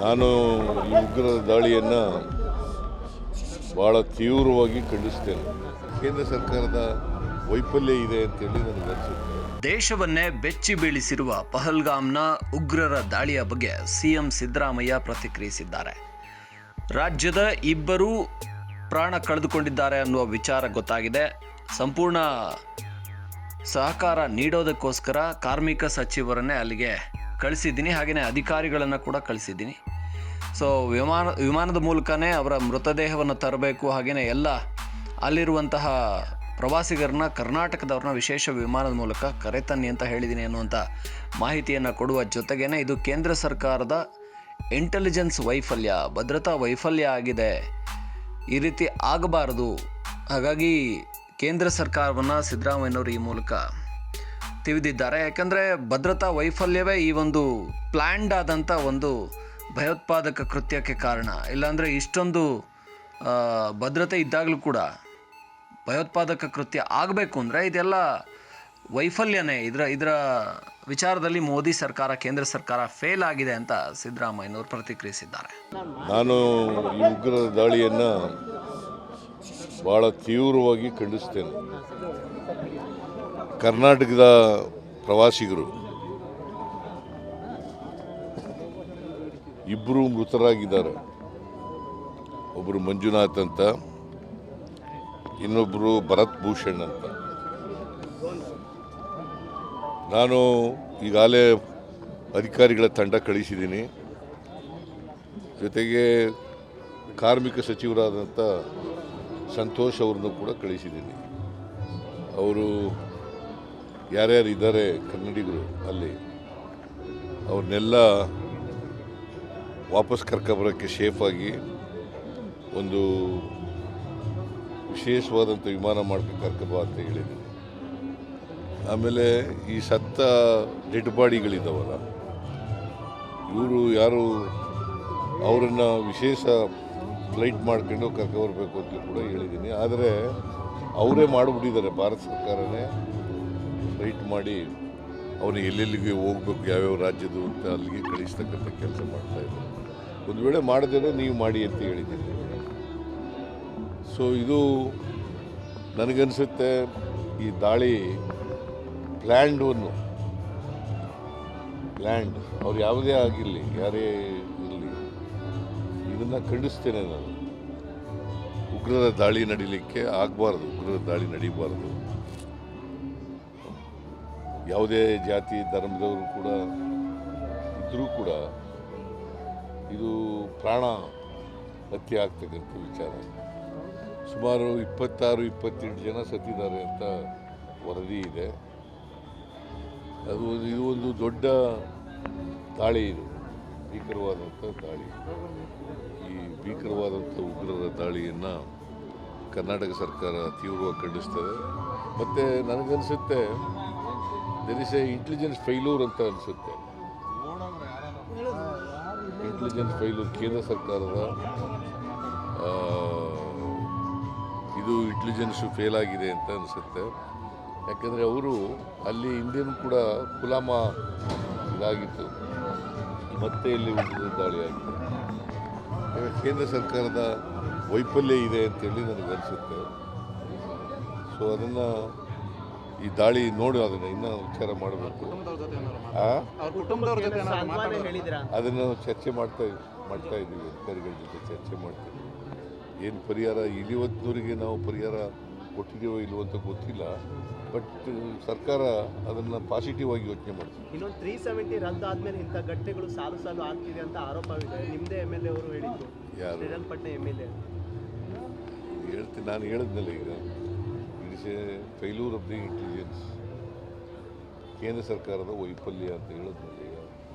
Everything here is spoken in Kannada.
ನಾನು ಈ ಉಗ್ರರ ದಾಳಿಯನ್ನು ಭಾಳ ತೀವ್ರವಾಗಿ ಖಂಡಿಸ್ತೇನೆ. ಕೇಂದ್ರ ಸರ್ಕಾರದ ವೈಫಲ್ಯ ಇದೆ ಅಂತೇಳಿ ನನಗೆ ಅನಿಸುತ್ತೆ. ದೇಶವನ್ನೇ ಬೆಚ್ಚಿ ಬೀಳಿಸಿರುವ ಪಹಲ್ಗಾಮ್ನ ಉಗ್ರರ ದಾಳಿಯ ಬಗ್ಗೆ ಸಿಎಂ ಸಿದ್ದರಾಮಯ್ಯ ಪ್ರತಿಕ್ರಿಯಿಸಿದ್ದಾರೆ. ರಾಜ್ಯದ ಇಬ್ಬರು ಪ್ರಾಣ ಕಳೆದುಕೊಂಡಿದ್ದಾರೆ ಅನ್ನುವ ವಿಚಾರ ಗೊತ್ತಾಗಿದೆ. ಸಂಪೂರ್ಣ ಸಹಕಾರ ನೀಡೋದಕ್ಕೋಸ್ಕರ ಕಾರ್ಮಿಕ ಸಚಿವರನ್ನೇ ಅಲ್ಲಿಗೆ ಕಳಿಸಿದ್ದೀನಿ ಹಾಗೆಯೇ ಅಧಿಕಾರಿಗಳನ್ನು ಕೂಡ ಕಳಿಸಿದ್ದೀನಿ. ಸೊ ವಿಮಾನ, ವಿಮಾನದ ಮೂಲಕನೇ ಅವರ ಮೃತದೇಹವನ್ನು ತರಬೇಕು ಹಾಗೆಯೇ ಎಲ್ಲ ಅಲ್ಲಿರುವಂತಹ ಪ್ರವಾಸಿಗರನ್ನ ಕರ್ನಾಟಕದವ್ರನ್ನ ವಿಶೇಷ ವಿಮಾನದ ಮೂಲಕ ಕರೆತನ್ನಿ ಅಂತ ಹೇಳಿದ್ದೀನಿ ಅನ್ನುವಂಥ ಮಾಹಿತಿಯನ್ನು ಕೊಡುವ ಜೊತೆಗೇನೆ ಇದು ಕೇಂದ್ರ ಸರ್ಕಾರದ ಇಂಟೆಲಿಜೆನ್ಸ್ ವೈಫಲ್ಯ, ಭದ್ರತಾ ವೈಫಲ್ಯ ಆಗಿದೆ. ಈ ರೀತಿ ಆಗಬಾರದು. ಹಾಗಾಗಿ ಕೇಂದ್ರ ಸರ್ಕಾರವನ್ನು ಸಿದ್ದರಾಮಯ್ಯನವರು ಈ ಮೂಲಕ ತಿವಿದಿದ್ದಾರೆ ಯಾಕಂದರೆ ಭದ್ರತಾ ವೈಫಲ್ಯವೇ ಈ ಒಂದು ಪ್ಲ್ಯಾಂಡ್ ಆದಂಥ ಒಂದು ಭಯೋತ್ಪಾದಕ ಕೃತ್ಯಕ್ಕೆ ಕಾರಣ. ಇಲ್ಲಾಂದರೆ ಇಷ್ಟೊಂದು ಭದ್ರತೆ ಇದ್ದಾಗಲೂ ಕೂಡ ಭಯೋತ್ಪಾದಕ ಕೃತ್ಯ ಆಗಬೇಕು ಅಂದರೆ ಇದೆಲ್ಲ ವೈಫಲ್ಯನೇ. ಇದರ ಇದರ ವಿಚಾರದಲ್ಲಿ ಮೋದಿ ಸರ್ಕಾರ, ಕೇಂದ್ರ ಸರ್ಕಾರ ಫೇಲ್ ಆಗಿದೆ ಅಂತ ಸಿದ್ದರಾಮಯ್ಯನವರು ಪ್ರತಿಕ್ರಿಯಿಸಿದ್ದಾರೆ. ನಾನು ಈ ಉಗ್ರರ ದಾಳಿಯನ್ನು ಭಾಳ ತೀವ್ರವಾಗಿ ಖಂಡಿಸ್ತೇನೆ ಕರ್ನಾಟಕದ ಪ್ರವಾಸಿಗರು. ಇಬ್ಬರು ಮೃತರಾಗಿದ್ದಾರೆ. ಒಬ್ಬರು ಮಂಜುನಾಥ್ ಅಂತ ಇನ್ನೊಬ್ಬರು ಭರತ್ ಭೂಷಣ್ ಅಂತ. ನಾನು ಈಗಾಗಲೇ ಅಧಿಕಾರಿಗಳ ತಂಡ ಕಳಿಸಿದ್ದೀನಿ. ಜೊತೆಗೆ ಕಾರ್ಮಿಕ ಸಚಿವರಾದಂಥ ಸಂತೋಷ್ ಅವ್ರನ್ನೂ ಕೂಡ ಕಳಿಸಿದ್ದೀನಿ. ಅವರು ಯಾರ್ಯಾರು ಇದ್ದಾರೆ ಕನ್ನಡಿಗರು ಅಲ್ಲಿ, ಅವ್ರನ್ನೆಲ್ಲ ವಾಪಸ್ ಕರ್ಕೊಬರೋಕ್ಕೆ ಸೇಫಾಗಿ ಒಂದು ವಿಶೇಷವಾದಂಥ ವಿಮಾನ ಮಾಡ್ಕೊಂಡು ಕರ್ಕೊಬಾ ಅಂತ ಹೇಳಿದ್ದೀನಿ. ಆಮೇಲೆ ಈ ಸತ್ತ ಡೆಡ್ ಬಾಡಿಗಳಿದ್ದಾವಲ್ಲ ಇವರು ಯಾರು ಅವರನ್ನು ವಿಶೇಷ ಫ್ಲೈಟ್ ಮಾಡ್ಕೊಂಡು ಕರ್ಕೊಬರ್ಬೇಕು ಅಂತ ಕೂಡ ಹೇಳಿದ್ದೀನಿ. ಆದರೆ ಅವರೇ ಮಾಡಿಬಿಟ್ಟಿದ್ದಾರೆ, ಭಾರತ ಸರ್ಕಾರನೇ. ಫ್ಲೈಟ್ ಮಾಡಿ ಅವನು ಎಲ್ಲೆಲ್ಲಿಗೆ ಹೋಗ್ಬೇಕು, ಯಾವ್ಯಾವ ರಾಜ್ಯದ್ದು ಅಂತ ಅಲ್ಲಿಗೆ ಕಳಿಸ್ತಕ್ಕಂಥ ಕೆಲಸ ಮಾಡ್ತಾ ಇದ್ದಾರೆ. ಒಂದು ವೇಳೆ ಮಾಡದಿದ್ರೆ ನೀವು ಮಾಡಿ ಅಂತ ಹೇಳಿದ್ದೀನಿ ಸೊ ಇದು ನನಗನ್ಸುತ್ತೆ, ಈ ದಾಳಿ ಪ್ಲ್ಯಾಂಡ್ ಒಂದು. ಪ್ಲ್ಯಾಂಡ್ ಅವ್ರು ಯಾವುದೇ ಆಗಿರಲಿ, ಯಾರೇ ಇರಲಿ, ಇದನ್ನು ಖಂಡಿಸ್ತೇನೆ ನಾನು. ಉಗ್ರರ ದಾಳಿ ನಡೀಲಿಕ್ಕೆ ಆಗಬಾರ್ದು, ಉಗ್ರರ ದಾಳಿ ನಡೀಬಾರ್ದು. ಯಾವುದೇ ಜಾತಿ, ಧರ್ಮದವರು ಕೂಡ ಇದ್ದರೂ ಕೂಡ ಇದು ಪ್ರಾಣ ಹತ್ಯೆ ಆಗ್ತಕ್ಕಂಥ ವಿಚಾರ. ಸುಮಾರು ಇಪ್ಪತ್ತಾರು, ಇಪ್ಪತ್ತೆಂಟು ಜನ ಸತ್ತಿದ್ದಾರೆ ಅಂತ ವರದಿ ಇದೆ. ಅದು ಇದು ಒಂದು ದೊಡ್ಡ ದಾಳಿ ಇದು ಭೀಕರವಾದಂಥ ದಾಳಿ. ಈ ಭೀಕರವಾದಂಥ ಉಗ್ರರ ದಾಳಿಯನ್ನು ಕರ್ನಾಟಕ ಸರ್ಕಾರ ತೀವ್ರವಾಗಿ ಖಂಡಿಸ್ತದೆ. ಮತ್ತು ನನಗನ್ಸುತ್ತೆ there is a intelligence failure ಅಂತ ಅನಿಸುತ್ತೆ. ಇಂಟೆಲಿಜೆನ್ಸ್ ಫೈಲೂರ್ ಕೇಂದ್ರ ಸರ್ಕಾರದ ಇದು ಇಂಟೆಲಿಜೆನ್ಸು ಫೇಲ್ ಆಗಿದೆ ಅಂತ ಅನಿಸುತ್ತೆ. ಯಾಕೆಂದರೆ ಅವರು ಅಲ್ಲಿ ಇಂಡಿಯನ್ ಕೂಡ ಕುಲಾಮ ಇದಾಗಿತ್ತು. ಮತ್ತೆ ಇಲ್ಲಿ ದಾಳಿ ಆಗಿದೆ. ಕೇಂದ್ರ ಸರ್ಕಾರದ ವೈಫಲ್ಯ ಇದೆ ಅಂತೇಳಿ ನನಗೆ ಅನಿಸುತ್ತೆ. ಸೊ ಅದನ್ನು ಈ ದಾಳಿ ನೋಡಿ ಅದನ್ನು ಇನ್ನೂ ವಿಚಾರ ಮಾಡಬೇಕು? ಅದನ್ನು ಚರ್ಚೆ ಮಾಡ್ತಾ ಮಾಡ್ತಾ ಇದ್ದೀವಿ ಅಧಿಕಾರಿಗಳ ಜೊತೆ ಚರ್ಚೆ ಮಾಡ್ತೀವಿ. ಏನು ಪರಿಹಾರ? ಇಲ್ಲಿವತ್ತಿನವರಿಗೆ ನಾವು ಪರಿಹಾರ ಕೊಟ್ಟಿದ್ದೀವೋ ಇಲ್ವೋ ಅಂತ ಗೊತ್ತಿಲ್ಲ. ಬಟ್ ಸರ್ಕಾರ ಅದನ್ನು ಪಾಸಿಟಿವ್ ಆಗಿ ಯೋಚನೆ ಮಾಡ್ತೀವಿ ಇನ್ನೊಂದು ತ್ರೀ ಸೆವೆಂಟಿ ಆದಮೇಲೆ ಇಂಥ ಗಟ್ಟೆಗಳು ಸಾಲು ಸಾಲು ಆಗ್ತಿದೆ ಅಂತ ಆರೋಪವಿದೆ. ನಿಮ್ಮದೇ ಎಂ ಎಲ್ ಎ ಅವರು ಹೇಳಿದ್ದು. ಯಾರು? ಶ್ರೀರಂಗಪಟ್ಟಣ ಎಂ ಎಲ್ ಎ ಹೇಳ್ತೀನಿ ನಾನು ಹೇಳಿದ್ನಲ್ಲ ಈಗ. Is a failure of the intelligence ಕೇಂದ್ರ ಸರ್ಕಾರದ ವೈಫಲ್ಯ ಅಂತ ಹೇಳಿದ್ನಲ್ಲ